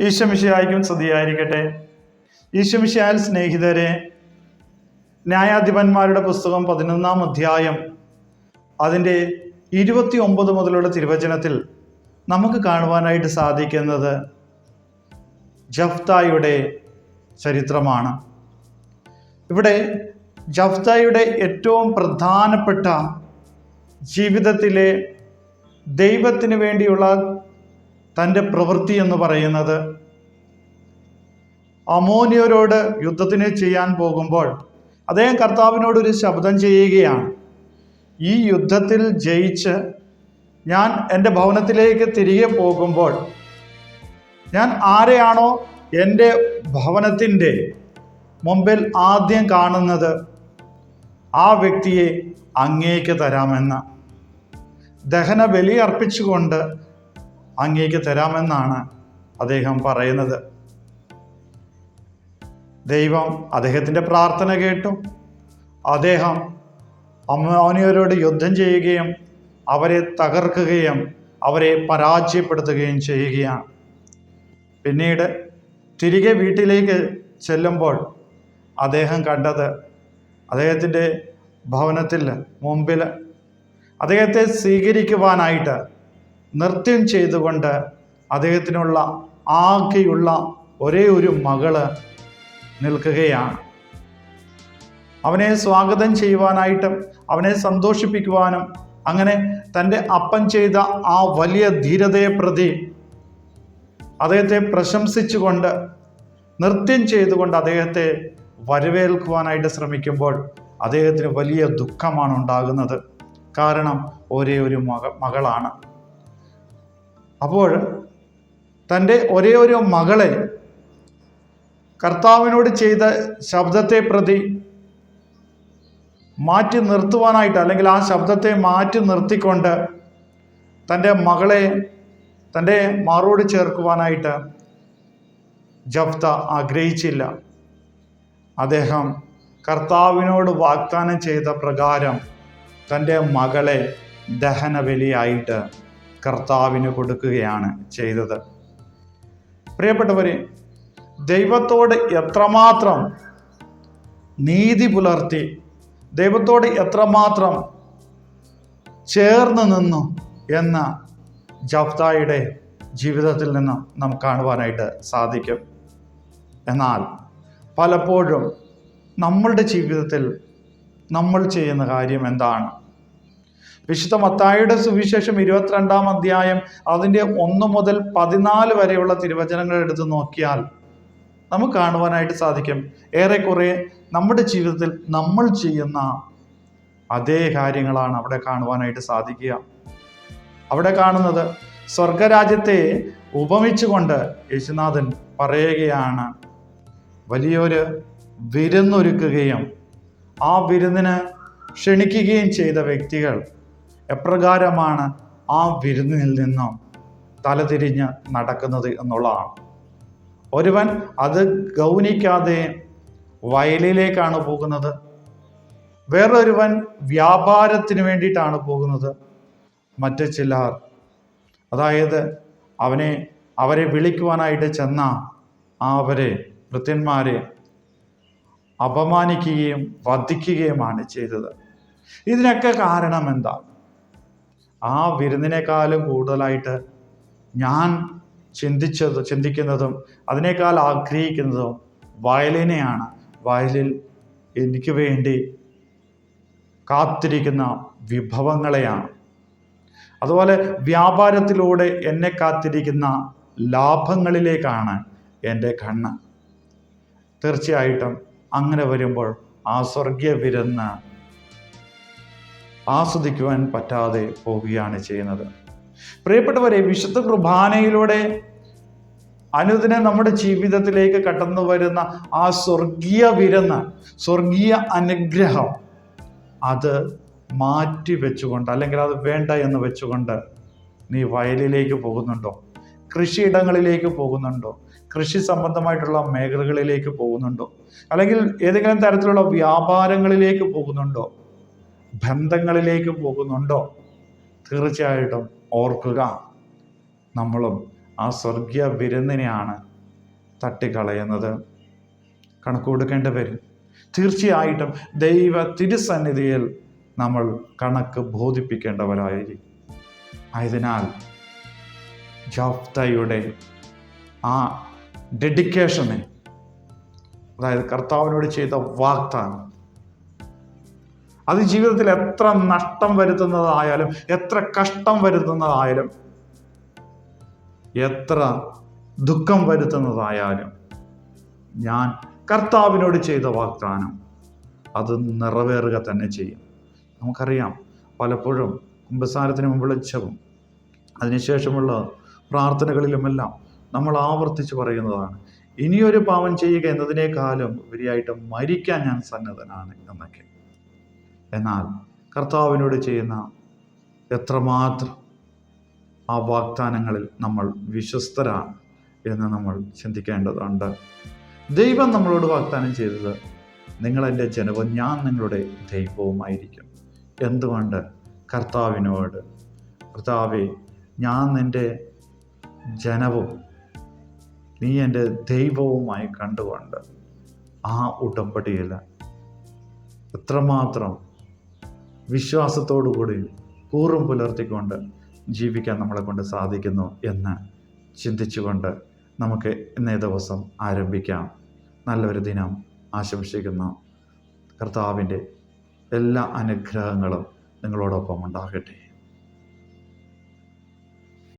ഈശ്വമിഷയായിരിക്കും സ്തുതിയായിരിക്കട്ടെ. ഈശ്വമിഷയാൽ സ്നേഹിതരെ ന്യായാധിപന്മാരുടെ പുസ്തകം പതിനൊന്നാം അധ്യായം അതിന്റെ ഇരുപത്തി ഒമ്പത് മുതലുള്ള തിരുവചനത്തിൽ നമുക്ക് കാണുവാനായിട്ട് സാധിക്കുന്നത് ജഫ്തായുടെ ചരിത്രമാണ്. ഇവിടെ ജഫ്തായുടെ ഏറ്റവും പ്രധാനപ്പെട്ട ജീവിതത്തിലെ ദൈവത്തിന് വേണ്ടിയുള്ള തന്റെ പ്രവൃത്തി എന്ന് പറയുന്നത് അമോനിയരോട് യുദ്ധത്തിന് ചെയ്യാൻ പോകുമ്പോൾ അദ്ദേഹം കർത്താവിനോട് ഒരു ശബ്ദം ചെയ്യുകയാണ്. ഈ യുദ്ധത്തിൽ ജയിച്ച് ഞാൻ എന്റെ ഭവനത്തിലേക്ക് തിരികെ പോകുമ്പോൾ ഞാൻ ആരെയാണോ എന്റെ ഭവനത്തിന്റെ മുമ്പിൽ ആദ്യം കാണുന്നത് ആ വ്യക്തിയെ അങ്ങേക്ക് തരാമെന്ന് ദഹന ബലി അർപ്പിച്ചുകൊണ്ട് അങ്ങേക്ക് തരാമെന്നാണ് അദ്ദേഹം പറയുന്നത്. ദൈവം അദ്ദേഹത്തിന്റെ പ്രാർത്ഥന കേട്ടു അദ്ദേഹം അമ്മോനിയരോട് യുദ്ധം ചെയ്യുകയും അവരെ തകർക്കുകയും അവരെ പരാജയപ്പെടുത്തുകയും ചെയ്യുകയാണ്. പിന്നീട് തിരികെ വീട്ടിലേക്ക് ചെല്ലുമ്പോൾ അദ്ദേഹം കണ്ടത് അദ്ദേഹത്തിന്റെ ഭവനത്തിൽ മുമ്പിൽ അദ്ദേഹത്തെ സ്വീകരിക്കുവാനായിട്ട് നൃത്യം ചെയ്തുകൊണ്ട് അദ്ദേഹത്തിനുള്ള ആകെയുള്ള ഒരേ ഒരു മകൾ നിൽക്കുകയാണ്. അവനെ സ്വാഗതം ചെയ്യുവാനായിട്ടും അവനെ സന്തോഷിപ്പിക്കുവാനും അങ്ങനെ തന്റെ അപ്പൻ ചെയ്ത ആ വലിയ ധീരതയെ പ്രതി അദ്ദേഹത്തെ പ്രശംസിച്ചുകൊണ്ട് നൃത്യം ചെയ്തുകൊണ്ട് അദ്ദേഹത്തെ വരവേൽക്കുവാനായിട്ട് ശ്രമിക്കുമ്പോൾ അദ്ദേഹത്തിന് വലിയ ദുഃഖമാണ് ഉണ്ടാകുന്നത്. കാരണം ഒരേ ഒരു മക മകളാണ്. അപ്പോൾ തന്റെ ഒരേ ഒരു മകളെ കർത്താവിനോട് ചെയ്ത ശബ്ദത്തെ പ്രതി മാറ്റി നിർത്തുവാനായിട്ട് അല്ലെങ്കിൽ ആ ശബ്ദത്തെ മാറ്റി നിർത്തിക്കൊണ്ട് തന്റെ മകളെ തന്റെ മാറോട് ചേർക്കുവാനായിട്ട് ജഫ്ത ആഗ്രഹിച്ചില്ല. അദ്ദേഹം കർത്താവിനോട് വാഗ്ദാനം ചെയ്ത പ്രകാരം തന്റെ മകളെ ദഹനബലിയായിട്ട് കർത്താവിന് കൊടുക്കുകയാണ് ചെയ്തത്. പ്രിയപ്പെട്ടവരെ ദൈവത്തോട് എത്രമാത്രം നീതി പുലർത്തി ദൈവത്തോട് എത്രമാത്രം ചേർന്ന് നിന്നു എന്ന ജഫ്തായുടെ ജീവിതത്തിൽ നിന്ന് നമുക്ക് കാണുവാനായിട്ട് സാധിക്കും. എന്നാൽ പലപ്പോഴും നമ്മളുടെ ജീവിതത്തിൽ നമ്മൾ ചെയ്യുന്ന കാര്യം എന്താണ്? വിശുദ്ധ മത്തായുടെ സുവിശേഷം ഇരുപത്തിരണ്ടാം അധ്യായം അതിന്റെ ഒന്ന് മുതൽ പതിനാല് വരെയുള്ള തിരുവചനങ്ങൾ എടുത്ത് നോക്കിയാൽ നമുക്ക് കാണുവാനായിട്ട് സാധിക്കും. ഏറെക്കുറെ നമ്മുടെ ജീവിതത്തിൽ നമ്മൾ ചെയ്യുന്ന അതേ കാര്യങ്ങളാണ് അവിടെ കാണുവാനായിട്ട് സാധിക്കുക. അവിടെ കാണുന്നത് സ്വർഗരാജ്യത്തെ ഉപമിച്ചുകൊണ്ട് യേശുനാഥൻ പറയുകയാണ് വലിയൊരു വിരുന്നൊരുക്കുകയും ആ വിരുന്നിന് ക്ഷണിക്കുകയും ചെയ്ത വ്യക്തികൾ എപ്രകാരമാണ് ആ വിരുന്നിൽ നിന്നും തലതിരിഞ്ഞ് നടക്കുന്നത് എന്നുള്ളതാണ്. ഒരുവൻ അത് ഗൗനിക്കാതെ വയലിലേക്കാണ് പോകുന്നത്. വേറൊരുവൻ വ്യാപാരത്തിന് വേണ്ടിയിട്ടാണ് പോകുന്നത്. മറ്റ് ചിലർ അതായത് അവനെ അവരെ വിളിക്കുവാനായിട്ട് ചെന്ന ആ അവരെ ഭൃത്യന്മാരെ അപമാനിക്കുകയും വധിക്കുകയുമാണ് ചെയ്തത്. ഇതിനൊക്കെ കാരണം എന്താ? ആ വിരുന്നിനേക്കാളും കൂടുതലായിട്ട് ഞാൻ ചിന്തിച്ചത് ചിന്തിക്കുന്നതും അതിനേക്കാൾ ആഗ്രഹിക്കുന്നതും വയലിനെയാണ്. വയലിൽ എനിക്ക് വേണ്ടി കാത്തിരിക്കുന്ന വിഭവങ്ങളെയാണ്. അതുപോലെ വ്യാപാരത്തിലൂടെ എന്നെ കാത്തിരിക്കുന്ന ലാഭങ്ങളിലേക്കാണ് എന്റെ കണ്ണ്. തീർച്ചയായിട്ടും അങ്ങനെ വരുമ്പോൾ ആ സ്വർഗീയ വിരുന്ന് ആസ്വദിക്കുവാൻ പറ്റാതെ പോവുകയാണ് ചെയ്യുന്നത്. പ്രിയപ്പെട്ടവരെ വിശുദ്ധ കുർബാനയിലൂടെ അനുദിനം നമ്മുടെ ജീവിതത്തിലേക്ക് കടന്നു വരുന്ന ആ സ്വർഗീയ വിരുന്ന് സ്വർഗീയ അനുഗ്രഹം അത് മാറ്റി വെച്ചുകൊണ്ട് അല്ലെങ്കിൽ അത് വേണ്ട എന്ന് വെച്ചുകൊണ്ട് നീ വയലിലേക്ക് പോകുന്നുണ്ടോ? കൃഷിയിടങ്ങളിലേക്ക് പോകുന്നുണ്ടോ? കൃഷി സംബന്ധമായിട്ടുള്ള മേഖലകളിലേക്ക് പോകുന്നുണ്ടോ? അല്ലെങ്കിൽ ഏതെങ്കിലും തരത്തിലുള്ള വ്യാപാരങ്ങളിലേക്ക് പോകുന്നുണ്ടോ? ബന്ധങ്ങളിലേക്ക് പോകുന്നുണ്ടോ? തീർച്ചയായിട്ടും ഓർക്കുക. നമ്മളും ആ സ്വർഗീയ വിരുന്നിനെയാണ് തട്ടിക്കളയുന്നത്. കണക്ക് കൊടുക്കേണ്ടി വരും. തീർച്ചയായിട്ടും ദൈവ തിരുസന്നിധിയിൽ നമ്മൾ കണക്ക് ബോധിപ്പിക്കേണ്ടവരായിരിക്കും. ആയതിനാൽ ജോഫ്തയുടെ ആ ഡെഡിക്കേഷനെ അതായത് കർത്താവിനോട് ചെയ്ത വാഗ്ദാനം അത് ജീവിതത്തിൽ എത്ര നഷ്ടം വരുത്തുന്നതായാലും എത്ര കഷ്ടം വരുത്തുന്നതായാലും എത്ര ദുഃഖം വരുത്തുന്നതായാലും ഞാൻ കർത്താവിനോട് ചെയ്ത വാഗ്ദാനം അത് നിറവേറുക തന്നെ ചെയ്യും. നമുക്കറിയാം പലപ്പോഴും കുംഭസാരത്തിന് മുമ്പുള്ള ജപം അതിനുശേഷമുള്ള പ്രാർത്ഥനകളിലുമെല്ലാം നമ്മൾ ആവർത്തിച്ച് പറയുന്നതാണ് ഇനിയൊരു പാവം ചെയ്യുക എന്നതിനേക്കാളും ഉപരിയായിട്ട് മരിക്കാൻ ഞാൻ സന്നദ്ധനാണ് എന്നൊക്കെ. എന്നാൽ കർത്താവിനോട് ചെയ്യുന്ന എത്രമാത്രം ആ വാഗ്ദാനങ്ങളിൽ നമ്മൾ വിശ്വസ്തരാണ് എന്ന് നമ്മൾ ചിന്തിക്കേണ്ടതുണ്ട്. ദൈവം നമ്മളോട് വാഗ്ദാനം ചെയ്തത് നിങ്ങളെന്റെ ജനവും ഞാൻ നിങ്ങളുടെ ദൈവവുമായിരിക്കും. എന്തുകൊണ്ട്? കർത്താവിനോട്. കർത്താവെ ഞാൻ നിന്റെ ജനവും നീ എന്റെ ദൈവവുമായി കണ്ടുകൊണ്ട് ആ ഉടമ്പടിയിൽ എത്രമാത്രം വിശ്വാസത്തോടു കൂടി ഊറും പുലർത്തിക്കൊണ്ട് ജീവിക്കാൻ നമ്മളെ കൊണ്ട് സാധിക്കുന്നു എന്ന് ചിന്തിച്ചുകൊണ്ട് നമുക്ക് ഇന്നേ ദിവസം ആരംഭിക്കാം. നല്ലൊരു ദിനം ആശംസിക്കുന്നു. കർത്താവിന്റെ എല്ലാ അനുഗ്രഹങ്ങളും നിങ്ങളോടൊപ്പം ഉണ്ടാകട്ടെ.